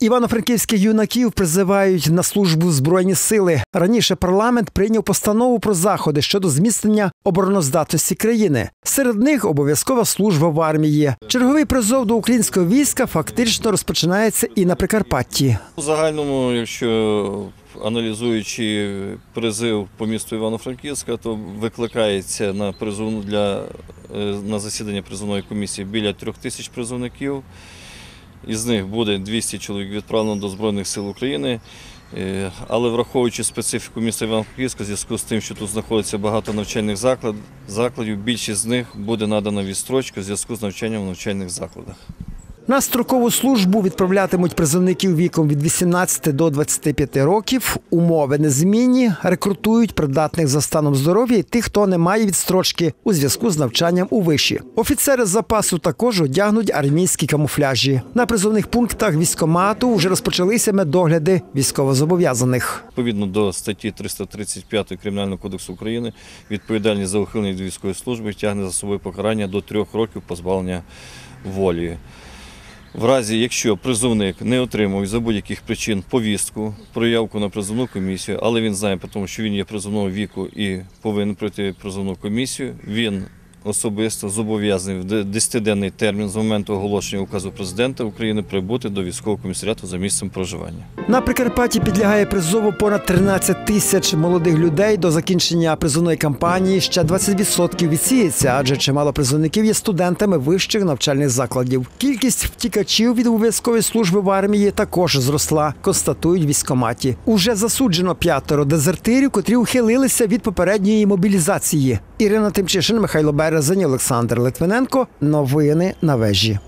Івано-франківських юнаків призивають на службу збройні сили. Раніше парламент прийняв постанову про заходи щодо зміцнення обороноздатності країни. Серед них обов'язкова служба в армії. Черговий призов до українського війська фактично розпочинається і на Прикарпатті. У загальному, якщо аналізуючи призив по місту Івано-Франківська, то викликається на призов для е, на засідання призовної комісії біля трьох тисяч призовників. Із них буде 200 чоловік відправлено до Збройних сил України. Е, Але враховуючи специфіку міста Івано-Франківська, зв'язку з тим, що тут знаходиться багато навчальних закладів, більшість з них буде надана відстрочка в зв'язку з навчанням в навчальних закладах. На строкову службу відправлятимуть призовників віком від 18 до 25 років. Умови незмінні, рекрутують придатних за станом здоров'я і тих, хто не має відстрочки у зв'язку з навчанням у виші. Офіцери з запасу також одягнуть армійські камуфляжі. На призовних пунктах військомату вже розпочалися медогляди військовозобов'язаних. Відповідно до статті 335 Кримінального кодексу України, відповідальність за ухилення від військової служби тягне за собою покарання до трьох років позбавлення волі. В разі, якщо призовник не отримує за будь-яких причин повістку, проявку на призовну комісію, але він знає, тому що він є призовного віку і повинен пройти призовну комісію, він особисто зобов'язаний в 10-денний термін з моменту оголошення указу президента України прибути до військового комісаріату за місцем проживання. На Прикарпатті підлягає призову понад 13 тисяч молодих людей. До закінчення призовної кампанії ще 20% відсіється, адже чимало призовників є студентами вищих навчальних закладів. Кількість втікачів від обов'язкової служби в армії також зросла, констатують військоматі. Уже засуджено п'ятеро дезертирів, котрі ухилилися від попередньої мобілізації. Ірина Тимчишин, Михайло Березень, Олександр Литвиненко. Новини на вежі.